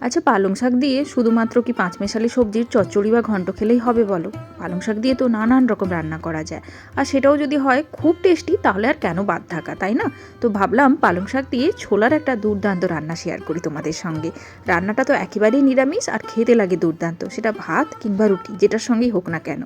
আচ্ছা পালং শাক দিয়ে শুধুমাত্র কি পাঁচ মেশালি সবজির চচ্চড়ি বা ঘন্ট খেলেই হবে বলো? পালং শাক দিয়ে তো নানান রকম রান্না করা যায়। আর সেটাও যদি হয় খুব টেস্টি, তাহলে আর কেন বাদ থাকা, তাই না? তো ভাবলাম পালং শাক দিয়ে ছোলার একটা দুর্দান্ত রান্না শেয়ার করি তোমাদের সঙ্গে। রান্নাটা তো একেবারেই নিরামিষ আর খেতে লাগে দুর্দান্ত। সেটা ভাত কিংবা রুটি, যেটার সঙ্গেই হোক না কেন।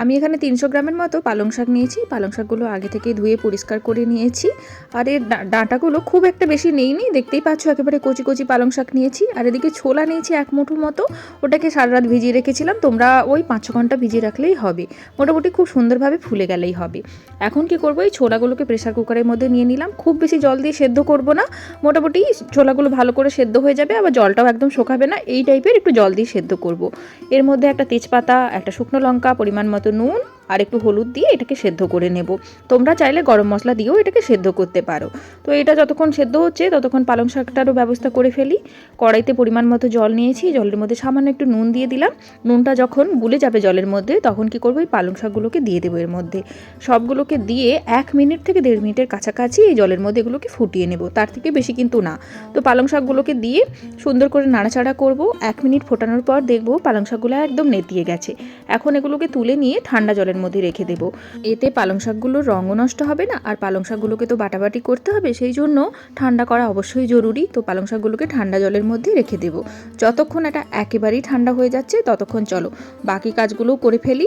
আমি এখানে তিনশো গ্রামের মতো পালং শাক নিয়েছি। পালং শাকগুলো আগে থেকে ধুয়ে পরিষ্কার করে নিয়েছি। আর এর ডাঁটাগুলো খুব একটা বেশি নেইনি। দেখতেই পাচ্ছ একেবারে কচি কচি পালং শাক নিয়েছি। আর এদিকে ছোলা নিয়েছি এক মুঠো মতো। ওটাকে সারা রাত ভিজিয়ে রেখেছিলাম। তোমরা ওই পাঁচ ঘণ্টা ভিজিয়ে রাখলেই হবে। মোটামুটি খুব সুন্দরভাবে ফুলে গেলেই হবে। এখন কি করব? এই ছোলাগুলোকে প্রেশার কুকারের মধ্যে নিয়ে নিলাম। খুব বেশি জল দিয়ে সেদ্ধ করব না। মোটামুটি ছোলাগুলো ভালো করে সেদ্ধ হয়ে যাবে। আবার জলটাও একদম শোকাবে না। এই টাইপের একটু জল দিয়ে সেদ্ধ করব। এর মধ্যে একটা তেজপাতা, একটা শুকনো লঙ্কা, পরিমাণ মতো নুন আর একটু হলুদ দিয়ে এটাকে সেদ্ধ করে নেব। তোমরা চাইলে গরম মশলা দিয়েও এটাকে সেদ্ধ করতে পারো। তো এটা যতক্ষণ সেদ্ধ হচ্ছে, ততক্ষণ পালং শাকটারও ব্যবস্থা করে ফেলি। কড়াইতে পরিমাণ মতো জল নিয়েছি, জলের মধ্যে সামান্য একটু নুন দিয়ে দিলাম। নুনটা যখন গুলে যাবে জলের মধ্যে, তখন কি করব এই পালং শাকগুলোকে দিয়ে দেবো এর মধ্যে। সবগুলোকে দিয়ে এক মিনিট থেকে দেড় মিনিটের কাছাকাছি এই জলের মধ্যে এগুলোকে ফুটিয়ে নেব। তার থেকে বেশি কিন্তু না। তো পালং শাকগুলোকে দিয়ে সুন্দর করে নাড়াচাড়া করব। এক মিনিট ফোটানোর পর দেখব পালং শাকগুলো একদম নেতিয়ে গেছে। এখন এগুলোকে তুলে নিয়ে ঠান্ডা জলের মধ্যে রেখে দেবো। এতে পালং শাকগুলোর রঙও নষ্ট হবে না, আর পালং শাকগুলোকে তো বাটাবাটি করতে হবে সেই জন্য ঠান্ডা করা অবশ্যই জরুরি। তো পালং শাকগুলোকে ঠান্ডা জলের মধ্যে রেখে দেবো। যতক্ষণ এটা একেবারেই ঠান্ডা হয়ে যাচ্ছে, ততক্ষণ চলো। বাকি কাজগুলোও করে ফেলি।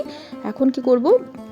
এখন কি করব?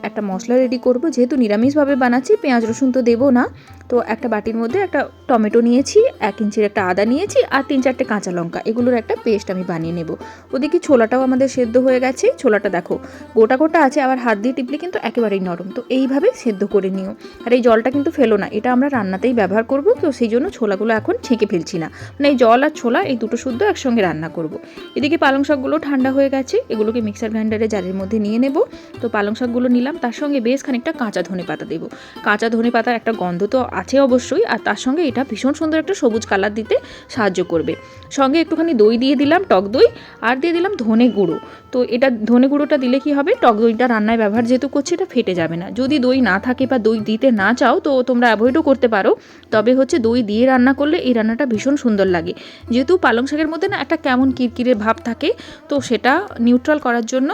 একটা মশলা রেডি করব। যেহেতু নিরামিষভাবে বানাচ্ছি, পেঁয়াজ, রসুন তো দেবো না। তো একটা বাটির মধ্যে একটা টমেটো নিয়েছি, এক ইঞ্চির একটা আদা নিয়েছি, আর তিন চারটে কাঁচা লঙ্কা। এগুলোর একটা পেস্ট আমি বানিয়ে নেব। ওদিকে ছোলাটাও আমাদের সেদ্ধ হয়ে গেছে। ছোলাটা দেখো, গোটা গোটা আছে, আবার হাত দিয়ে টিপলে কিন্তু একেবারেই নরম। তো এইভাবে সেদ্ধ করে নিও। আর এই জলটা কিন্তু ফেলো না, এটা আমরা রান্নাতেই ব্যবহার করব। তো সেই জন্য ছোলাগুলো এখন ছেঁকে ফেলছি না। মানে এই জল আর ছোলা এই দুটো শুদ্ধ একসঙ্গে রান্না করব। এদিকে পালং শাকগুলো ঠান্ডা হয়ে গেছে, এগুলোকে মিক্সার গ্রাইন্ডারে জারের মধ্যে নিয়ে নেব। তো পালং শাকগুলো নিলাম, তার সঙ্গে বেশ খানিকটা কাঁচা ধনে পাতা দেবো। কাঁচা ধনে পাতার একটা গন্ধ তো আছে অবশ্যই, আর তার সঙ্গে এটা ভীষণ সুন্দর একটা সবুজ কালার দিতে সাহায্য করবে। সঙ্গে একটুখানি দই দিয়ে দিলাম, টক দই, আর দিয়ে দিলাম ধনে গুঁড়ো। তো এটা ধনে গুঁড়োটা দিলে কি হবে? টক দইটা রান্নায় ব্যবহার যেহেতু করছি, এটা ফেটে যাবে না। যদি দই না থাকে বা দই দিতে না চাও, তো তোমরা অ্যাভয়েডও করতে পারো। তবে হচ্ছে দই দিয়ে রান্না করলে এই রান্নাটা ভীষণ সুন্দর লাগে। যেহেতু পালং শাকের মধ্যে না একটা কেমন কিরকিরে ভাব থাকে, তো সেটা নিউট্রাল করার জন্য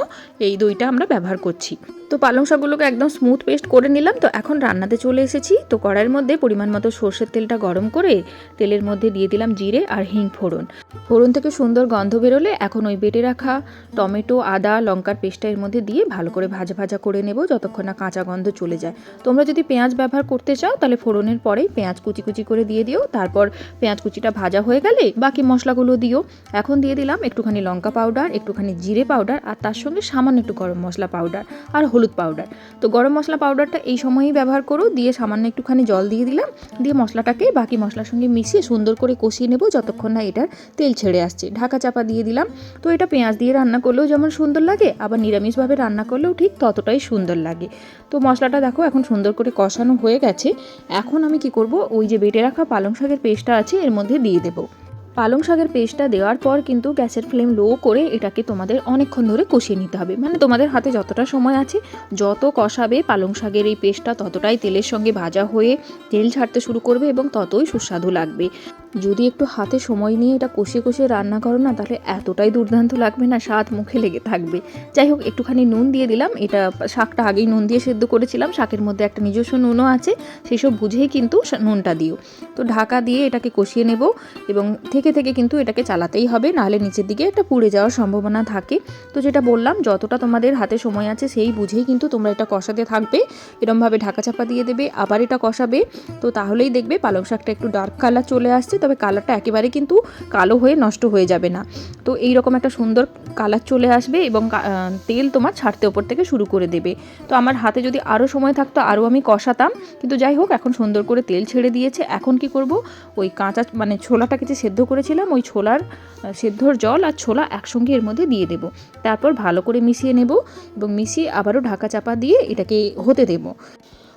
এই দইটা আমরা ব্যবহার করছি। তো পালং শাকগুলোকে একদম স্মুথ পেস্ট করে নিলাম। তো এখন রান্নাতে চলে এসেছি। তো কড়াইয়ের মধ্যে পরিমাণ মতো সর্ষের তেলটা গরম করে তেলের মধ্যে দিয়ে দিলাম জিরে আর হিং ফোড়ন। ফোড়ন থেকে সুন্দর গন্ধ বেরোলে এখন ওই বেটে রাখা টমেটো, আদা, লঙ্কার পেস্টটা এর মধ্যে দিয়ে ভালো করে ভাজা ভাজা করে নেব যতক্ষণ না কাঁচা গন্ধ চলে যায়। তোমরা যদি পেঁয়াজ ব্যবহার করতে চাও তাহলে ফোড়নের পরেই পেঁয়াজ কুচি কুচি করে দিয়ে দিও। তারপর পেঁয়াজ কুচিটা ভাজা হয়ে গেলে বাকি মশলাগুলো দিও। এখন দিয়ে দিলাম একটুখানি লঙ্কা পাউডার, একটুখানি জিরে পাউডার আর তার সঙ্গে সামান্য একটু গরম মশলা পাউডার। আর হলুদ পাউডার তো গরম মশলা পাউডারটা এই সময়ই ব্যবহার করো, দিয়ে সামান্য একটুখানি জল দিয়ে দিলাম, দিয়ে মশলাটাকে বাকি মশলার সঙ্গে মিশিয়ে সুন্দর করে কষিয়ে নেব যতক্ষণ না এটার তেল ছেড়ে আসছে। ঢাকা চাপা দিয়ে দিলাম, তো এটা পেঁয়াজ দিয়ে রান্না করলেও যেমন সুন্দর লাগে, আবার নিরামিষভাবে রান্না করলেও ঠিক ততটাই সুন্দর লাগে। তো মশলাটা দেখো এখন সুন্দর করে কষানো হয়ে গেছে, এখন আমি কি করব, ওই যে বেটে রাখা পালং শাকের পেস্টটা আছে, এর মধ্যে দিয়ে দেবো। পালং শাকের পেস্টটা দেওয়ার পর কিন্তু গ্যাসের ফ্লেম লো করে এটাকে তোমাদের অনেকক্ষণ ধরে কষিয়ে নিতে হবে। মানে তোমাদের হাতে যতটা সময় আছে, যত কষাবে পালং শাকের এই পেস্টটা ততটাই তেলের সঙ্গে ভাজা হয়ে তেল ছাড়তে শুরু করবে এবং ততই সুস্বাদু লাগবে। যদি একটু হাতে সময় নিয়ে এটা কষিয়ে কষিয়ে রান্না করো না, তাহলে এতটাই দুর্দান্ত লাগবে না, স্বাদ মুখে লেগে থাকবে। যাই হোক, একটুখানি নুন দিয়ে দিলাম। এটা শাকটা আগেই নুন দিয়ে সেদ্ধ করেছিলাম। শাকের মধ্যে একটা নিজস্ব নুনও আছে, সেসব বুঝেই কিন্তু নুনটা দিও। তো ঢাকা দিয়ে এটাকে কষিয়ে নেব এবং থেকে থেকে কিন্তু এটাকে চালাতেই হবে, নাহলে নিচের দিকে একটা পুড়ে যাওয়ার সম্ভাবনা থাকে। তো যেটা বললাম, যতটা তোমাদের হাতে সময় আছে, সেই বুঝেই কিন্তু তোমরা এটা কষাতে থাকবে। এরমভাবে ঢাকা চাপা দিয়ে দেবে, আবার এটা কষাবে। তো তাহলেই দেখবে পালং শাকটা একটু ডার্ক কালার চলে আসছে তবে কালারটা একেবারে কিন্তু কালো হয়ে নষ্ট হয়ে যাবে না। তো এই রকম একটা সুন্দর কালার চলে আসবে এবং তেল তোমার ছাড়তে ওপর থেকে শুরু করে দেবে। তো আমার হাতে যদি আরও সময় থাকতো, আরও আমি কষাতাম। কিন্তু যাই হোক, এখন সুন্দর করে তেল ছেড়ে দিয়েছে। এখন কি করব? ওই কাঁচা মানে ছোলাটাকে যে সেদ্ধ করেছিলাম, ওই ছোলার সেদ্ধর জল আর ছোলা একসঙ্গে এর মধ্যে দিয়ে দেব। তারপর ভালো করে মিশিয়ে নেব এবং মিশিয়ে আবারও ঢাকা চাপা দিয়ে এটাকে হতে দেব।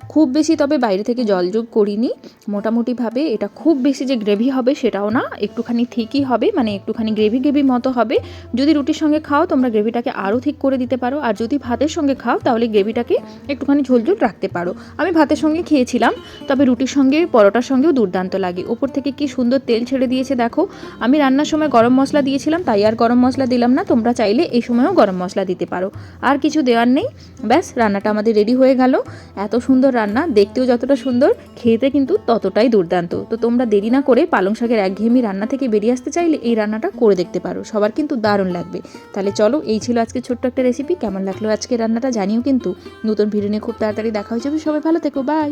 খুব বেশি তবে বাইরে থেকে জলযোগ করিনি। মোটামুটিভাবে এটা খুব বেশি যে গ্রেভি হবে সেটাও না, একটুখানি ঠিকই হবে মানে একটুখানি গ্রেভি গ্রেভি মতো হবে। যদি রুটির সঙ্গে খাও, তোমরা গ্রেভিটাকে আরও ঠিক করে দিতে পারো। আর যদি ভাতের সঙ্গে খাও, তাহলে গ্রেভিটাকে একটুখানি ঝোলঝোল রাখতে পারো। আমি ভাতের সঙ্গে খেয়েছিলাম, তবে রুটির সঙ্গে, পরোটার সঙ্গেও দুর্দান্ত লাগে। ওপর থেকে কি সুন্দর তেল ছেড়ে দিয়েছে দেখো। আমি রান্নার সময় গরম মশলা দিয়েছিলাম, তাই আর গরম মশলা দিলাম না। তোমরা চাইলে এই সময়ও গরম মশলা দিতে পারো। আর কিছু দেওয়ার নেই। ব্যাস, রান্নাটা আমাদের রেডি হয়ে গেল। এত সুন্দর রান্না দেখতেও যতটা সুন্দর, খেতে কিন্তু ততটাই দুর্দান্ত। তো তোমরা দেরি না করে পালং শাকের একঘেয়েমি রান্না থেকে বেরিয়ে আসতে চাইলে এই রান্নাটা করে দেখতে পারো। সবার কিন্তু দারুণ লাগবে। তাহলে চলো, এই ছিল আজকে ছোট্ট একটা রেসিপি কেমন লাগল আজকে রান্নাটা জানিও কিন্তু। নতুন ভিডিও নিয়ে খুব তাড়াতাড়ি দেখা হয়ে যাবে সবাই ভালো থেকো বাই